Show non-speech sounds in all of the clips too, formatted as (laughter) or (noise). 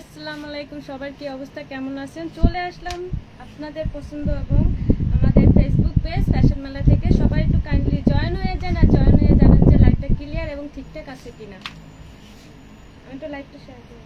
আসসালামু আলাইকুম, সবার কি অবস্থা, কেমন আছেন? চলে আসলাম আপনাদের পছন্দ এবং আমাদের ফেসবুক পেজ ফ্যাশন মেলা থেকে। সবাই একটু কাইন্ডলি জয়েন হয়ে যান আর জয়েন হয়ে জানান যে লাইটটা ক্লিয়ার এবং ঠিকঠাক আছে কিনা। আমি তো লাইটটা শেয়ার করি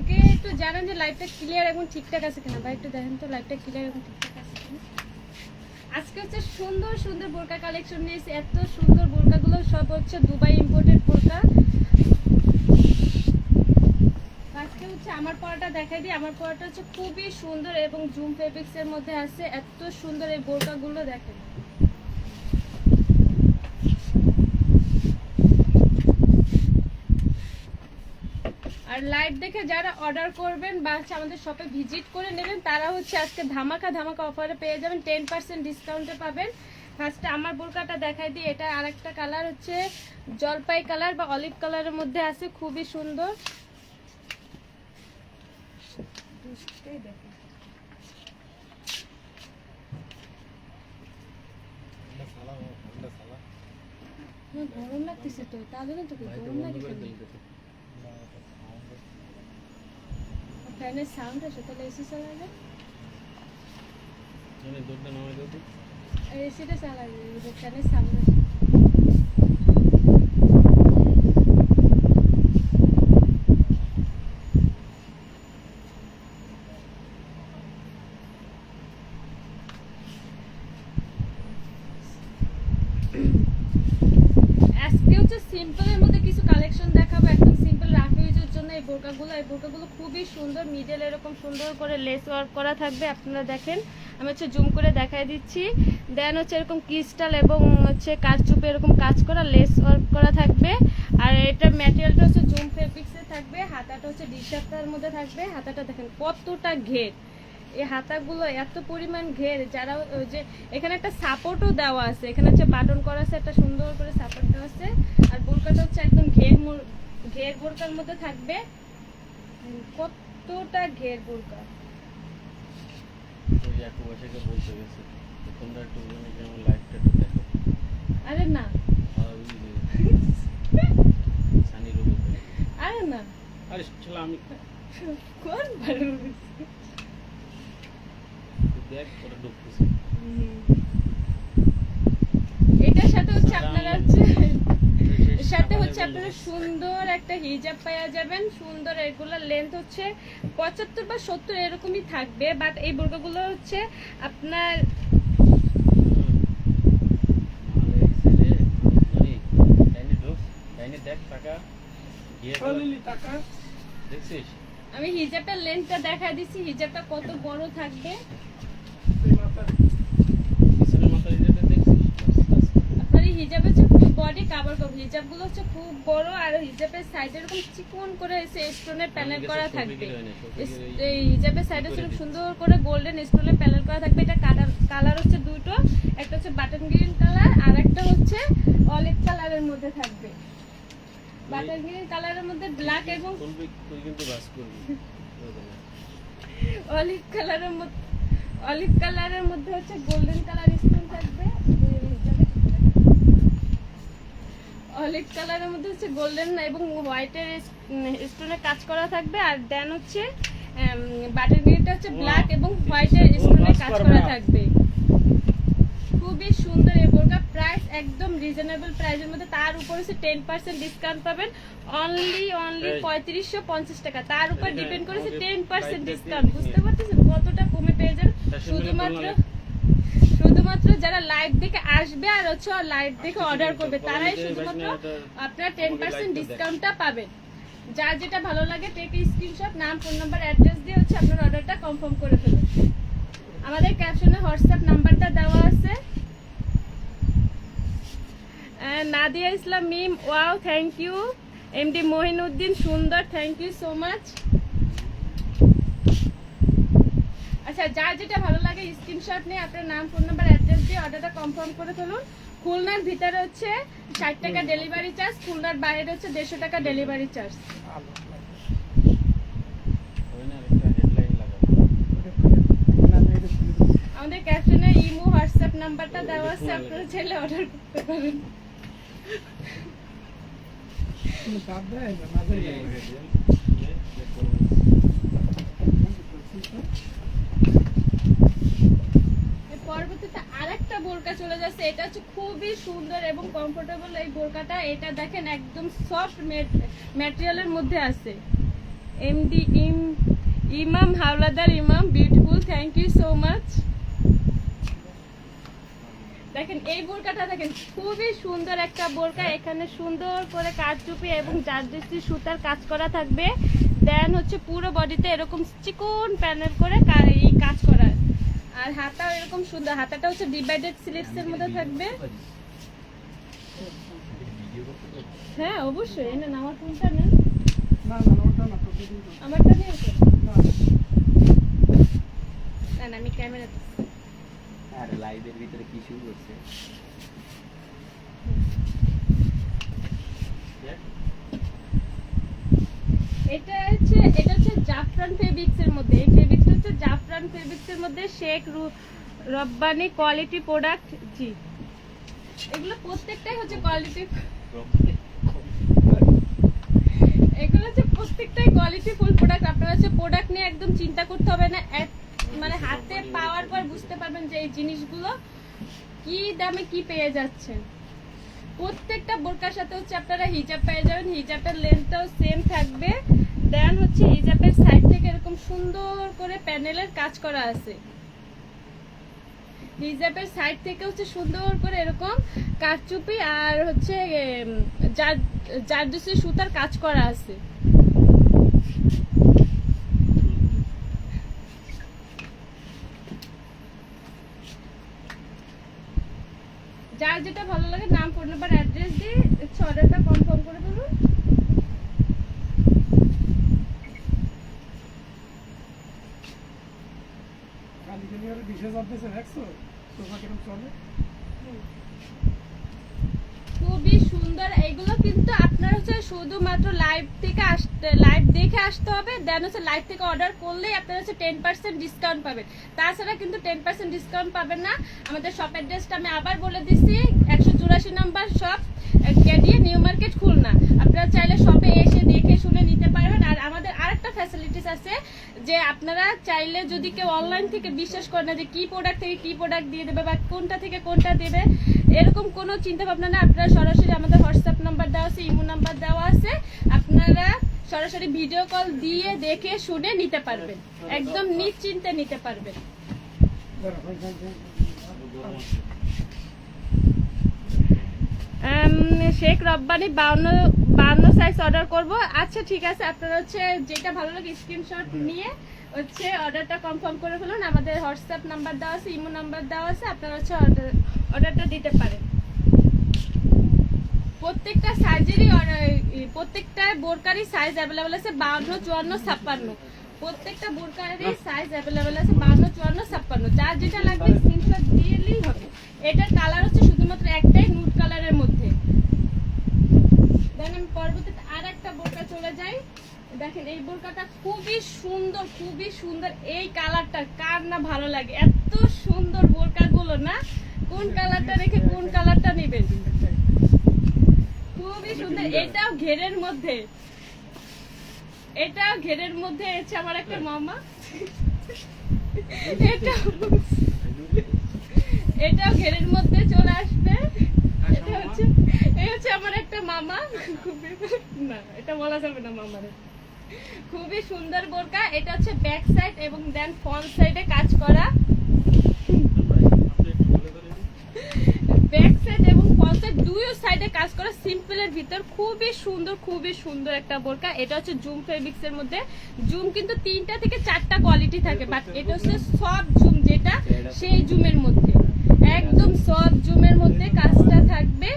ওকে একটু লাইটটা ক্লিয়ার এবং ঠিকঠাক আছে কিনা? ভাই, একটু দেখেন তো লাইটটা ক্লিয়ার এবং ঠিকঠাক আছে আজকে হচ্ছে সুন্দর সুন্দর বোরকা কালেকশন নিয়েছি এত সুন্দর বোরকাগুলো সব হচ্ছে দুবাই ইম্পোর্টেড বোরকা। আজকে হচ্ছে আমার পরাটা দেখাই দিই। আমার পরাটা হচ্ছে খুবই সুন্দর এবং জুম ফেব্রিক্স এর মধ্যে আছে। এত সুন্দর এই বোরকাগুলো দেখেন। লাইভ দেখে যারা অর্ডার করবেন বা হচ্ছে আমাদের শপে ভিজিট করে নেবেন তারা হচ্ছে আজকে ধামাকা ধামাকা অফারে পেয়ে যাবেন টেন পার্সেন্ট ডিসকাউন্টে পাবেন। ফার্স্টে আমার বোরকাটা দেখাই দিই এটা আরেকটা কালার হচ্ছে জলপাই কালার বা অলিভ কালারের মধ্যে আছে খুবই সুন্দর। গরম লাগতেছে তো তাহলে তো কি গরম লাগে? ফ্যানের সাউন্ড আছে তাহলে এসি চালাবে এসিটা চালাবে ফ্যানের সাউন্ড আছে আজকে হচ্ছে সিম্পলের মধ্যে কিছু কালেকশন দেখাবো একদম সিম্পল রাফি ইউজের জন্য এই বোরকাগুলো এই বোরকাগুলো খুবই সুন্দর মিডেল এরকম সুন্দর করে লেস ওয়ার্ক করা থাকবে, আপনারা দেখেন। আমি হচ্ছে জুম করে দেখাই দিচ্ছি। দেন হচ্ছে এরকম ক্রিস্টাল এবং হচ্ছে কারচুপে এরকম কাজ করা লেস ওয়ার্ক করা থাকবে। আর এটার ম্যাটেরিয়ালটা হচ্ছে জুম ফেব্রিক্সের থাকবে, হাতাটা হচ্ছে ডিশাপ্তার মধ্যে থাকবে। হাতাটা দেখেন কতটা ঘের। এই হাতাগুলো এত পরিমাণ ঘের, যারা যে এখানে একটা সাপোর্টও দেওয়া আছে। এখানে হচ্ছে বাটন করা আছে, একটা সুন্দর করে সাপোর্ট দেওয়া আছে। আর বোরকাটা হচ্ছে একদম ঘের ঘের বোরকার মধ্যে থাকবে। কতটা ঘের বোরকা? বলতে গেছে। তোমরা একটু মানে যেমন লাইভটা একটু দেখো। আরে না। আর না। আরে চলো আমি কোন ভালো দেখ ঢুকতেছে এটার সাথে হচ্ছে আপনারা হচ্ছে এর সাথে হচ্ছে আপনারা সুন্দর একটা হিজাব পাওয়া যাবেন। সুন্দর এগুলো লেন্থ হচ্ছে পঁচাত্তর বা সত্তর এরকমই থাকবে বাট এই বোরকাগুলো হচ্ছে আপনার আমি হিজাবটার লেন্থটা দেখা দিছি, হিজাবটা কত বড় থাকবে পিছনের মাথা যেটা দেখছিস আপনার এই হিজাব হচ্ছে ফুল বডি কাভার করবে। হিজাবগুলো হচ্ছে খুব বড় আর হিজাবের সাইডে এরকম চিকন করে এসে স্টোনের প্যানেল করা থাকবে। এই হিজাবের সাইডে হচ্ছে এরকম সুন্দর করে গোল্ডেন স্টোনের প্যানেল করা থাকবে। এটা কালার কালার হচ্ছে দুটো। একটা হচ্ছে বাটন গ্রিন কালার আর একটা হচ্ছে অলিভ কালারের মধ্যে থাকবে। বাটন গ্রিন কালারের মধ্যে ব্ল্যাক এবং অলিভ কালারের (laughs) মধ্যে অলিভ কালারের মধ্যে হচ্ছে গোল্ডেন কালার স্টোন থাকবে এই হিজাবে কালারের মধ্যে হচ্ছে গোল্ডেন এবং হোয়াইটের স্টোনে কাজ করা থাকবে। আর দেন হচ্ছে বাটার গ্রিনটা হচ্ছে ব্ল্যাক এবং হোয়াইটের স্টোনে কাজ করা থাকবে। খুবই সুন্দর এই বোরকা। প্রাইস একদম রিজনেবল প্রাইসের মধ্যে। তার উপর হচ্ছে টেন পার্সেন্ট ডিসকাউন্ট পাবেন। অনলি অনলি পঁয়ত্রিশশো পঞ্চাশ টাকা। তার উপর ডিপেন্ড করেছে টেন পার্সেন্ট ডিসকাউন্ট বুঝতে। পারতেছেন কতটা কমে পেয়ে যান শুধুমাত্র শুধুমাত্র যারা লাইভ দেখে আসবে আর হচ্ছে লাইভ দেখে অর্ডার করবে তারাই শুধুমাত্র আপনারা টেন পার্সেন্ট। ডিসকাউন্টটা পাবেন। যার যেটা ভালো লাগে টেক স্ক্রিনশট নাম ফোন নাম্বার অ্যাড্রেস দিয়ে হচ্ছে আপনার অর্ডারটা কনফার্ম করে ফেলুন। আমাদের ক্যাপশনে হোয়াটসঅ্যাপ নাম্বারটা দেওয়া আছে। Nadia Islam Mim wow thank you MD Mohinuddin সুন্দর থ্যাংক ইউ সো মাচ আচ্ছা যার যেটা ভালো লাগে স্ক্রিনশট নিয়ে আপনার নাম ফোন নাম্বার অ্যাড্রেস দিয়ে অর্ডারটা কনফার্ম করে ফেলুন খুলনার ভিতরে হচ্ছে ষাট টাকা ডেলিভারি চার্জ খুলনার বাইরে হচ্ছে দেড়শো টাকা ডেলিভারি চার্জ। আমাদের ক্যাপশনে ইমো হোয়াটসঅ্যাপ নাম্বারটা দেওয়া আছে আপনারা চাইলে অর্ডার করতে পারেন (laughs) দিয়ে দেখো। এর পরবর্তীতে আরেকটা বোরকা চলে যাচ্ছে। এটা হচ্ছে খুবই সুন্দর এবং কমফোর্টেবল এই বোরকাটা। এটা দেখেন একদম সফট ম্যাটেরিয়ালের মধ্যে আছে। এমডি ইম Imam, Howlader Imam beautiful thank you so much দেখেন, এই বোরকাটা দেখেন, খুবই সুন্দর একটা বোরকা। এখানে সুন্দর করে কাঠচুপি এবং জারদস্তি সুতার কাজ করা থাকবে। দেন হচ্ছে পুরো বডিতে এরকম চিকন প্যানেল করে এই কাজ করা আর হাতাও এরকম সুন্দর হাতাটা হচ্ছে ডিভাইডেড স্লিপস এর মধ্যে থাকবে। হ্যাঁ অবশ্যই এনে না আমার ফোনটা নেন? আমারটা নিয়ে না। না আমি ক্যামেরা আর লাইভের ভিতরে কি শুরু করছে দেখ। এটা হচ্ছে এটা হচ্ছে জাফরান ফেব্রিক্স এর মধ্যে এই ফেব্রিক্সটা হচ্ছে জাফরান ফেব্রিক্স এর মধ্যে শেখ রব্বানি কোয়ালিটি প্রোডাক্ট জি। এগুলো প্রত্যেকটাই হচ্ছে কোয়ালিটি এগুলো হচ্ছে প্রত্যেকটাই কোয়ালিটি ফুল প্রোডাক্ট আপনারা হচ্ছে প্রোডাক্ট নিয়ে একদম চিন্তা করতে হবে না। মানে হাতে পাওয়ার পর বুঝতে পারবেন যে এই জিনিসগুলো কি দামে কি পেয়ে যাচ্ছেন। প্রত্যেকটা বোরকার সাথে হচ্ছে আপনারা হিজাব পেয়ে যাবেন। হিজাবের লেন্থটাও সেম থাকবে। দেন হচ্ছে হিজাবের সাইড থেকে এরকম সুন্দর করে প্যানেলের কাজ করা আছে। হিজাবের সাইড থেকে হচ্ছে সুন্দর করে এরকম কাঠচুপি আর হচ্ছে জারদুসি সুতার কাজ করা আছে। যার যেটা ভালো লাগে নাম ফোন নাম্বার অ্যাড্রেস দিয়ে হচ্ছে অর্ডারটা কনফার্ম করে দেবেন খুবই সুন্দর। এগুলো কিন্তু আপনার হচ্ছে শুধুমাত্র লাইভ থেকে আসতে লাইভ দেখে আসতে হবে। দেন হচ্ছে লাইভ থেকে অর্ডার করলেই আপনারা হচ্ছে টেন পার্সেন্ট ডিসকাউন্ট পাবেন। তাছাড়া কিন্তু টেন পার্সেন্ট ডিসকাউন্ট পাবেন না। আমাদের শপ অ্যাড্রেসটা আমি আবার বলে দিচ্ছি। একশো চুরাশি number shop KDA new market Khulna. আপনারা চাইলে শপে এসে দেখে শুনে নিতে আরেকটা ফ্যাসিলিটিস আছে যে আপনারা চাইলে যদি কেউ অনলাইন থেকে বিশ্বাস করে না যে কি প্রোডাক্ট থেকে কি প্রোডাক্ট দিয়ে দেবে বা কোনটা থেকে কোনটা দেবে, এরকম কোনো চিন্তা ভাবনা না। আপনারা সরাসরি আমাদের হোয়াটসঅ্যাপ নাম্বার দেওয়া আছে, ইমো নাম্বার দেওয়া আছে। আপনারা সরাসরি ভিডিও কল দিয়ে দেখে শুনে নিতে পারবেন। একদম নিশ্চিন্তে নিতে পারবেন। শেখ রব্বানি বাউন্ন বাউন্ন সাইজ অর্ডার করব। আচ্ছা ঠিক আছে, আপনারা হচ্ছে যেটা ভালো লাগে স্ক্রিনশট নিয়ে হচ্ছে অর্ডারটা কনফার্ম করে ফেলুন। আমাদের হোয়াটসঅ্যাপ নাম্বার দেওয়া আছে ইমো নাম্বার দেওয়া আছে, আপনারা হচ্ছে অর্ডার অর্ডারটা দিতে পারেন। প্রত্যেকটা সাইজেরই প্রত্যেকটা বোরকারই সাইজ অ্যাভেলেবেল আছে বাউন্ন চুয়ান্ন, ছাপ্পান্ন। প্রত্যেকটা বোরকারই সাইজ অ্যাভেলেবেল আছে বাউন্ন চুয়ান্ন, ছাপ্পান্ন। যার যেটা লাগবে স্ক্রিনশট দিলেই হবে। এটার কালার হচ্ছে শুধুমাত্র একটাই নুট কালারের মধ্যে দেন আমি পরবর্তীতে আর একটা বোরকা চলে যাই দেখেন, এই বোরকাটা খুবই সুন্দর খুবই সুন্দর। এই কালারটা কার না ভালো লাগে? এত সুন্দর বোরকাগুলো না? কোন কালারটা রেখে কোন কালারটা নেবেন? খুবই সুন্দর। এটাও ঘেরের মধ্যে। এটাও ঘেরের মধ্যে হচ্ছে আমার একটা মামা। এটা এটাও ঘেরের মধ্যে চলে আসবে। এটা হচ্ছে এই হচ্ছে আমার একটা মামা। না, এটা বলা যাবে না মামারে। খুবই সুন্দর বোরকা। এটা হচ্ছে ব্যাক সাইড এবং দেন ফ্রন্ট সাইডে কাজ করা। কাজ খুবই সুন্দর একটা বোরকা। এটা হচ্ছে জুম মধ্যে। জুম কিন্তু তিনটা থেকে চারটা কোয়ালিটি থাকে বাট এটা হচ্ছে সব জুম যেটা, সেই জুমের মধ্যে। একদম সব জুমের মধ্যে কাজটা থাকবে।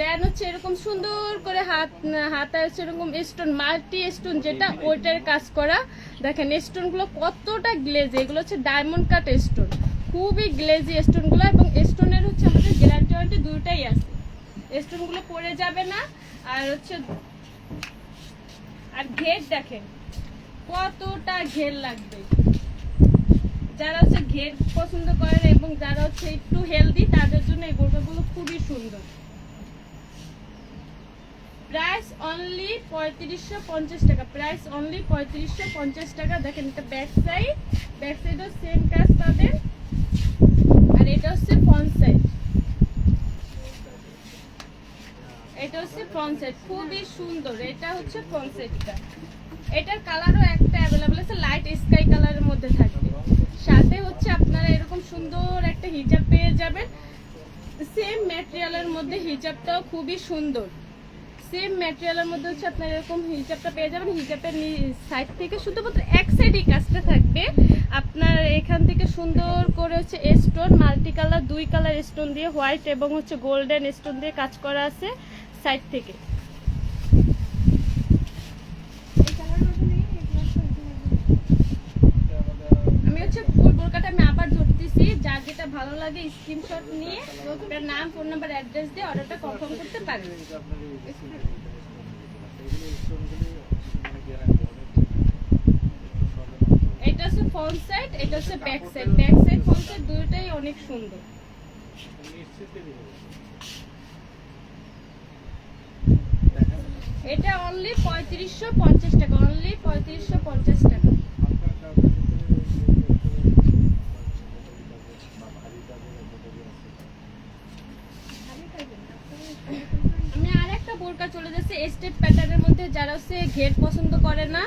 দেন হচ্ছে এরকম সুন্দর করে হাত হাতে হচ্ছে এরকম স্টোন মাল্টি স্টোন যেটা ওইটার কাজ করা। দেখেন স্টোনগুলো কতটা গ্লেজ এগুলো হচ্ছে ডায়মন্ড কাট স্টোন খুবই গ্লেজি স্টোনগুলো এবং স্টোনের হচ্ছে আমাদের গ্যারান্টি ওয়ারেন্টি দুটাই আছে। স্টোনগুলো পড়ে যাবে না। আর হচ্ছে আর ঘের দেখেন কতটা ঘের লাগবে। যারা হচ্ছে ঘের পছন্দ করেন এবং যারা হচ্ছে একটু হেলদি তাদের জন্য এই বোরকাগুলো খুবই সুন্দর। প্রাইস অনলি পঁয়ত্রিশশো পঞ্চাশ টাকা। প্রাইস অনলি পঁয়ত্রিশশো পঞ্চাশ টাকা। দেখেন এটা ব্যাক সাইড ব্যাক সাইডও সেম কাজ পাবেন। আর এটা হচ্ছে ফ্রন্ট সাইড এটা হচ্ছে ফ্রন্ট সাইড খুবই সুন্দর। এটা হচ্ছে ফ্রন্ট সাইডটা এটার কালারও একটা অ্যাভেলেবল আছে। লাইট স্কাই কালারের মধ্যে থাকবে। সাথে হচ্ছে আপনারা এরকম সুন্দর একটা হিজাব পেয়ে যাবেন। সেম ম্যাটেরিয়ালের মধ্যে হিজাবটাও খুবই সুন্দর। সেম ম্যাটেরিয়ালের মধ্যে হচ্ছে আপনার এরকম হিজাবটা পেয়ে যাবেন। হিজাবের সাইড থেকে শুধুমাত্র এক সাইডই কাজটা থাকবে। আপনার এখান থেকে সুন্দর করে হচ্ছে স্টোন মাল্টি কালার দুই কালার স্টোন দিয়ে হোয়াইট এবং হচ্ছে গোল্ডেন স্টোন দিয়ে কাজ করা আছে সাইড থেকে আমি হচ্ছে ফুল বোরকাটা আমি আবার ধরতেছি যার যেটা ভালো লাগে স্ক্রিনশট নিয়ে আপনার নাম ফোন নাম্বার অ্যাড্রেস দিয়ে অর্ডারটা কনফার্ম করতে পারবেন এটা হচ্ছে ফ্রন্ট সাইড এটা হচ্ছে back side back side front side দুটোটাই অনেক সুন্দর। এটা অনলি পঁয়ত্রিশশো পঞ্চাশ টাকা অনলি পঁয়ত্রিশশো পঞ্চাশ টাকা আমি আর একটা বোরকা চলে যাচ্ছে স্টেপ প্যাটার্নের মধ্যে যারা হচ্ছে ঘের পছন্দ করে না,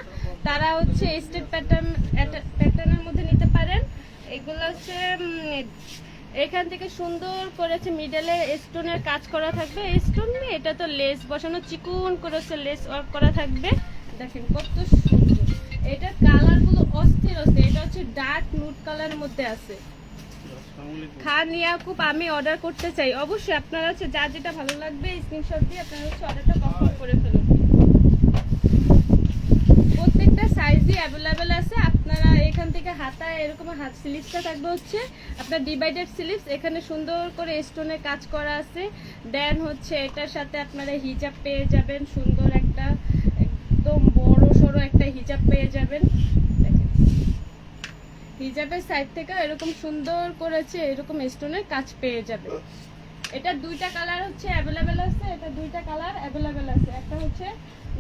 তারা হচ্ছে স্টেপ প্যাটার্ন প্যাটার্নের মধ্যে নিতে পারেন। এগুলো হচ্ছে এখান থেকে সুন্দর করেছে মিডলে স্টোনের কাজ করা থাকবে। স্টোন এটা তো লেস বসানো, চিকুন করে হচ্ছে লেস ওয়ার্ক করা থাকবে। দেখেন কত সুন্দর। এটার কালারগুলো অস্থির অস্থির। এটা হচ্ছে ডার্ক নুট কালারের মধ্যে আছে। খান ইয়াকুব আমি অর্ডার করতে চাই। অবশ্যই আপনারা হচ্ছে যা যেটা ভালো লাগবে স্ক্রিনশট দিয়ে আপনারা হচ্ছে অর্ডারটা কনফার্ম করে ফেলুন প্রত্যেকটা সাইজই অ্যাভেলেবেল আছে, আপনারা এখান থেকে হাতায় এরকম হাত স্লিপসটা থাকবে হচ্ছে, আপনার ডিভাইডেড স্লিপস এখানে সুন্দর করে স্টোনে কাজ করা আছে। দেন হচ্ছে এটার সাথে আপনারা হিজাব পেয়ে যাবেন, সুন্দর একটা, একদম বড় সড়ো একটা হিজাব পেয়ে যাবেন। হিজাবের সাইড থেকে এরকম সুন্দর করেছে, এরকম স্টোনের কাজ পেয়ে যাবে এটা দুইটা কালার হচ্ছে অ্যাভেলেবেল আছে, এটা দুইটা কালার অ্যাভেলেবেল আছে। একটা হচ্ছে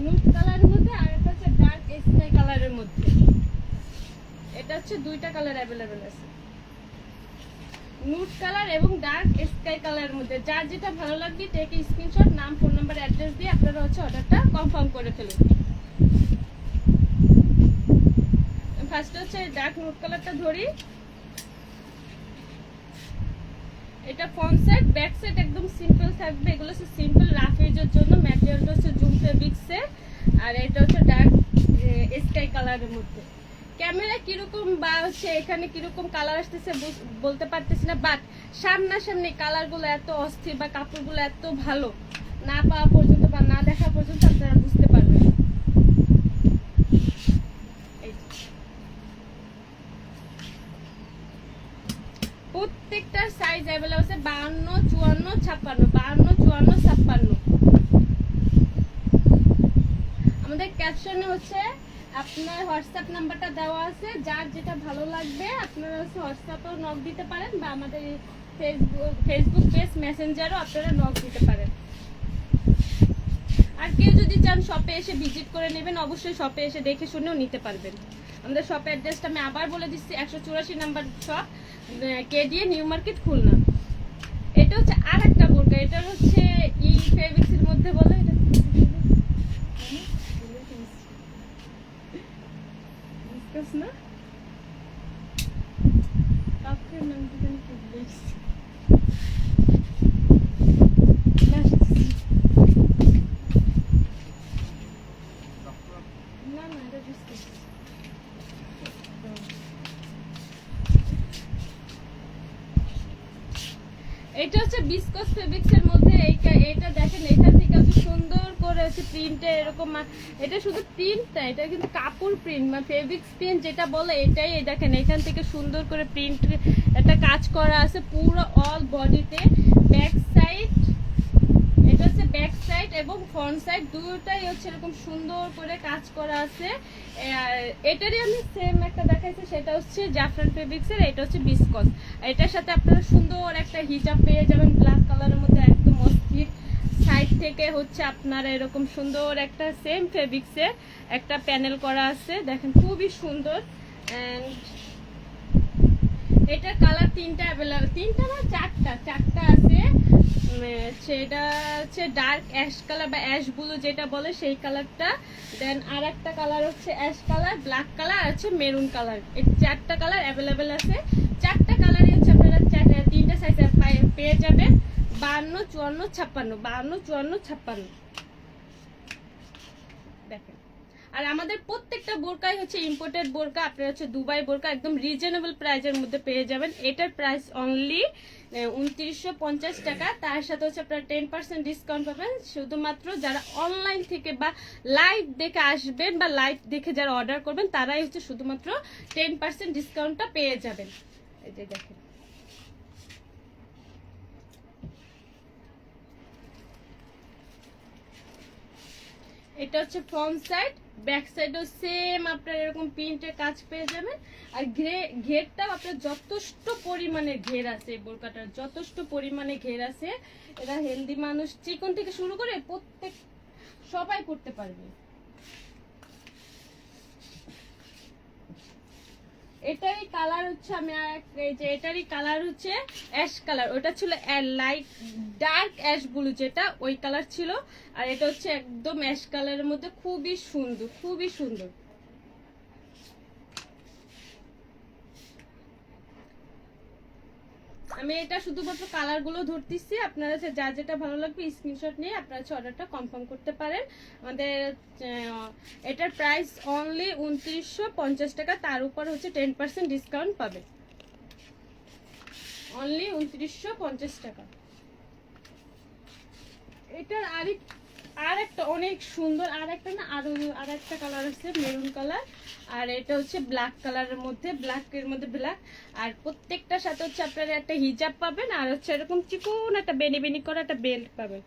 নুট কালারের মধ্যে আর একটা হচ্ছে ডার্ক স্কাই কালারের মধ্যে। এটা হচ্ছে দুইটা কালার অ্যাভেলেবেল আছে। নুট কালার এবং ডার্ক স্কাই কালারের মধ্যে। যার যেটা ভালো লাগবে টেকে স্ক্রিনশট নাম ফোন নাম্বার অ্যাড্রেস দিয়ে আপনারা হচ্ছে অর্ডারটা কনফার্ম করে ফেলুন। ফার্স্ট হচ্ছে ডার্ক নুট কালারটা ধরি। এটা ফ্রন্ট সাইড ব্যাক সাইড একদম সিম্পল থাকবে। এগুলো হচ্ছে সিম্পল রাফ জন্য। ম্যাটেরিয়ালটা হচ্ছে জুম ফেব্রিক্সের আর এটা হচ্ছে ডার্ক স্কাই কালারের মধ্যে। ক্যামেরা কীরকম বা হচ্ছে এখানে কীরকম কালার আসতেছে বলতে পারতেছি না বাট সামনাসামনি কালারগুলো এত অস্থির বা কাপড়গুলো এত ভালো, না পাওয়া পর্যন্ত বা না দেখা পর্যন্ত আপনারা বুঝতে পারবেন না। এই যে। প্রত্যেকটার সাইজ অ্যাভেলেবল আছে বাহান্ন চুয়ান্ন ছাপ্পান্ন, বাহান্ন, চুয়ান্ন, ছাপ্পান্ন। আমাদের ক্যাপশনে হচ্ছে, আপনার হোয়াটসঅ্যাপ নাম্বারটা দেওয়া আছে, যার যেটা ভালো লাগবে, আপনারা হচ্ছে হোয়াটসঅ্যাপেও নক দিতে পারেন, বা আমাদের ফেসবুক ফেসবুক পেজ মেসেঞ্জারও আপনারা নক দিতে পারেন। আর কেউ যদি চান শপে এসে ভিজিট করে নেবেন, অবশ্যই শপে এসে দেখে শুনেও নিতে পারবেন। আমাদের শপের অ্যাড্রেসটা আমি আবার বলে দিচ্ছি, একশো চুরাশি number shop KDA new market Khulna. এটা হচ্ছে আর একটা বোরকা এটা হচ্ছে ই ফেব্রিক্সের মধ্যে বলে এটা ডিসকাস না কাপড়ের নাম কি জানি কি ভুলে গেছি। না না এটা ডিসকাস এটা হচ্ছে বিসকস ফেব্রিক্স এর মধ্যে এইটা এটা দেখেন এখান থেকে এত সুন্দর করে হচ্ছে প্রিন্টে এরকম মা- এটা শুধু প্রিন্ট না, এটা কিন্তু কাপড় প্রিন্ট মানে ফেব্রিক্স প্রিন্ট যেটা বলে এটাই দেখেন, এখান থেকে সুন্দর করে প্রিন্ট একটা কাজ করা আছে পুরো অল বডিতে ব্যাক সাইড এটা হচ্ছে ব্যাক সাইড এবং ফ্রন্ট সাইড দুটোটাই হচ্ছে এরকম সুন্দর করে কাজ করা আছে। এটারই আমি সেম একটা দেখাইছি, সেটা হচ্ছে জাফরান ফেব্রিক্স এর এটা হচ্ছে বিসকস এটার সাথে আপনারা সুন্দর একটা হিজাব পেয়ে যাবেন ব্ল্যাক কালারের মধ্যে। থেকে হচ্ছে আপনারা এরকম সুন্দর একটা সেম ফেব্রিক্সে একটা প্যানেল করা আছে। দেখেন, খুবই সুন্দর। এটার কালার তিনটা অ্যাভেলেবল তিনটা না, চারটা। চারটা আছে। সেটা হচ্ছে ডার্ক অ্যাশ কালার বা অ্যাশ ব্লু যেটা বলে সেই কালারটা দেন আর একটা কালার হচ্ছে অ্যাশ কালার ব্ল্যাক কালার আর হচ্ছে মেরুন কালার এই চারটা কালার অ্যাভেলেবেল আছে। চারটা কালারই হচ্ছে আপনারা তিনটা সাইজে পেয়ে যাবেন। বাহান্ন চুয়ান্ন, ছাপ্পান্ন বাহান্ন চুয়ান্ন, ছাপ্পান্ন। দেখেন। আর আমাদের প্রত্যেকটা বোরকাই হচ্ছে ইম্পোর্টেড বোরকা, আপনারা হচ্ছে দুবাই বোরকা, একদম রিজনেবল প্রাইজের মধ্যে পেয়ে যাবেন। এটার প্রাইস অনলি উনত্রিশশো পঞ্চাশ টাকা। তার সাথে হচ্ছে আপনারা টেন পার্সেন্ট ডিসকাউন্ট পাবেন। শুধুমাত্র যারা অনলাইন থেকে বা লাইভ দেখে আসবেন বা লাইভ দেখে যারা অর্ডার করবেন, তারাই হচ্ছে শুধুমাত্র টেন পার্সেন্ট ডিসকাউন্টটা পেয়ে যাবেন। এই যে দেখেন। এটা হচ্ছে ফ্রন্ট সাইড ব্যাক সাইডও সেম আপনার এরকম প্রিন্টের কাজ পেয়ে যাবেন। আর ঘে, ঘেরটাও আপনার যথেষ্ট পরিমাণে ঘের আছে বোরকাটার, যথেষ্ট পরিমাণে ঘের আছে। এরা হেলদি মানুষ চিকন থেকে শুরু করে প্রত্যেক, সবাই করতে পারবে। এটারই কালার হচ্ছে আমি আর এই যে এটারই কালার হচ্ছে অ্যাশ কালার ওটা ছিল লাইট ডার্ক অ্যাশ ব্লু যেটা ওই কালার ছিল। আর এটা হচ্ছে একদম অ্যাশ কালারের মধ্যে খুবই সুন্দর খুবই সুন্দর। আমি এটা শুধুমাত্র কালারগুলো ধরতেছি। আপনারা যা যেটা ভালো লাগবে স্ক্রিনশট নিয়ে আপনারা অর্ডারটা কনফার্ম করতে পারেন। আমাদের এটার প্রাইস অনলি উনত্রিশশো পঞ্চাশ টাকা। তার উপর হচ্ছে টেন পার্সেন্ট ডিসকাউন্ট পাবে। অনলি উনত্রিশশো পঞ্চাশ টাকা। এটার আরেক আর একটা অনেক সুন্দর আর একটা না আরও আর একটা কালার আছে মেরুন কালার আর এটা হচ্ছে ব্ল্যাক কালারের মধ্যে ব্ল্যাক এর মধ্যে ব্ল্যাক আর প্রত্যেকটার সাথে হচ্ছে আপনারা একটা হিজাব পাবেন, আর হচ্ছে এরকম চিকন একটা বেনি বেনি করা একটা বেল্ট পাবেন।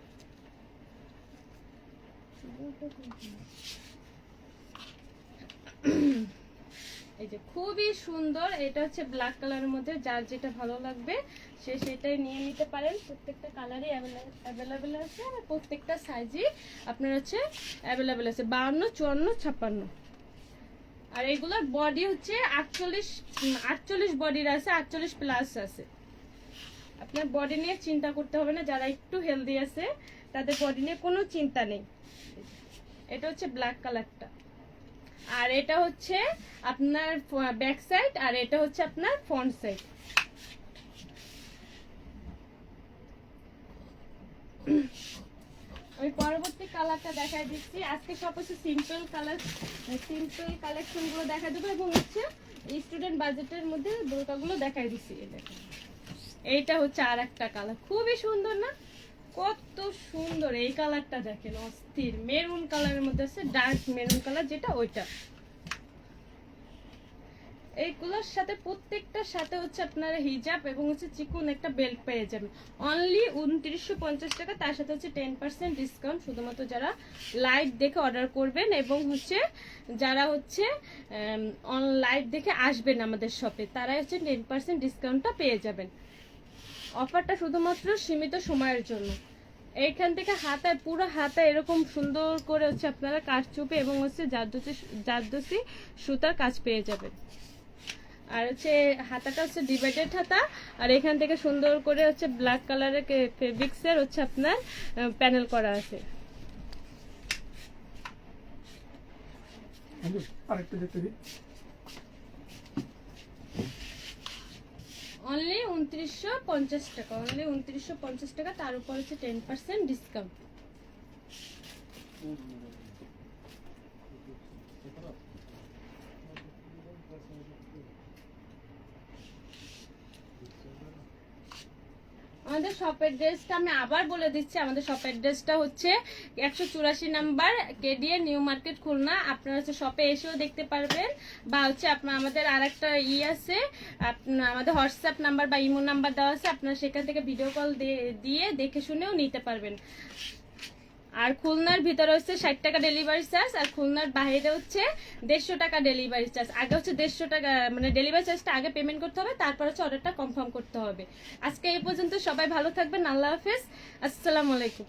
এই যে খুবই সুন্দর, এটা হচ্ছে ব্ল্যাক কালারের মধ্যে, যার যেটা ভালো লাগবে, সে সেটাই নিয়ে নিতে পারেন। প্রত্যেকটা কালারই অ্যাভেলেবেল আছে, আর প্রত্যেকটা সাইজই আপনার হচ্ছে অ্যাভেলেবেল আছে বাউন্ন চুয়ান্ন, ছাপ্পান্ন। আর এগুলোর বডি হচ্ছে আটচল্লিশ আটচল্লিশ বডির আছে, আটচল্লিশ প্লাস আছে। আপনার বডি নিয়ে চিন্তা করতে হবে না, যারা একটু হেলদি আছে, তাদের বডি নিয়ে কোনো চিন্তা নেই। এটা হচ্ছে ব্ল্যাক কালারটা আর এটা হচ্ছে আপনার ব্যাক সাইড আর এটা হচ্ছে আপনার ফ্রন্ট সাইড ওই পরবর্তী কালারটা দেখাই দিচ্ছি। আজকে সব হচ্ছে সিম্পল কালার সিম্পল কালেকশনগুলো দেখা দেবো এবং হচ্ছে স্টুডেন্ট বাজেটের মধ্যে বোরকাগুলো দেখাই দিচ্ছি। দেখেন। এইটা হচ্ছে আর একটা কালার খুবই সুন্দর না? কত সুন্দর এই কালারটা দেখেন, অস্থির। মেরুন কালারের মধ্যে আছে, ডার্ক মেরুন কালার যেটা ওইটা। এইগুলোর সাথে প্রত্যেকটার সাথে হচ্ছে আপনারা হিজাব এবং হচ্ছে চিকুন একটা বেল্ট পেয়ে যাবেন। অনলি উনত্রিশশো পঞ্চাশ টাকা, তার সাথে হচ্ছে টেন পার্সেন্ট ডিসকাউন্ট শুধুমাত্র যারা লাইভ দেখে অর্ডার করবেন এবং হচ্ছে যারা হচ্ছে অন লাইভ দেখে আসবেন আমাদের শপে তারাই হচ্ছে টেন পার্সেন্ট ডিসকাউন্টটা পেয়ে যাবেন। অফারটা শুধুমাত্র সীমিত সময়ের জন্য। এইখান থেকে হাতায়, পুরো হাতায় এরকম সুন্দর করে হচ্ছে আপনারা কাজ চুপে এবং হচ্ছে জারদোসি জারদোসি সুতার কাজ পেয়ে যাবেন। আর হচ্ছে হাতাটা হচ্ছে ডিভাইডেড হাতা, আর এখান থেকে সুন্দর করে হচ্ছে ব্ল্যাক কালারের ফেব্রিক্সের হচ্ছে আপনার প্যানেল করা আছে। আরেকটা দেখতে দিই। অনলি উনত্রিশশো পঞ্চাশ টাকা। অনলি উনত্রিশশো পঞ্চাশ টাকা তার উপর হচ্ছে টেন পার্সেন্ট ডিসকাউন্ট আমাদের শপ অ্যাড্রেসটা আমি আবার বলে দিচ্ছি, আমাদের শপের অ্যাড্রেসটা হচ্ছে একশো চুরাশি number KDA new market Khulna. আপনারা হচ্ছে শপে এসেও দেখতে পারবেন। বা হচ্ছে আপনার আমাদের আর একটা ই আছে আমাদের হোয়াটসঅ্যাপ নাম্বার বা ইমো নাম্বার দেওয়া আছে, আপনারা সেখান থেকে ভিডিও কল দিয়ে দেখে শুনেও নিতে পারবেন। আর খুলনার ভিতরে হচ্ছে ষাট টাকা ডেলিভারি চার্জ আর খুলনার বাইরে হচ্ছে দেড়শো টাকা ডেলিভারি চার্জ আগে হচ্ছে দেড়শো টাকা মানে ডেলিভারি চার্জটা আগে পেমেন্ট করতে হবে, তারপর হচ্ছে অর্ডারটা কনফার্ম করতে হবে। আজকে এই পর্যন্ত সবাই ভালো থাকবেন, আল্লাহ হাফেজ। আসসালামু আলাইকুম।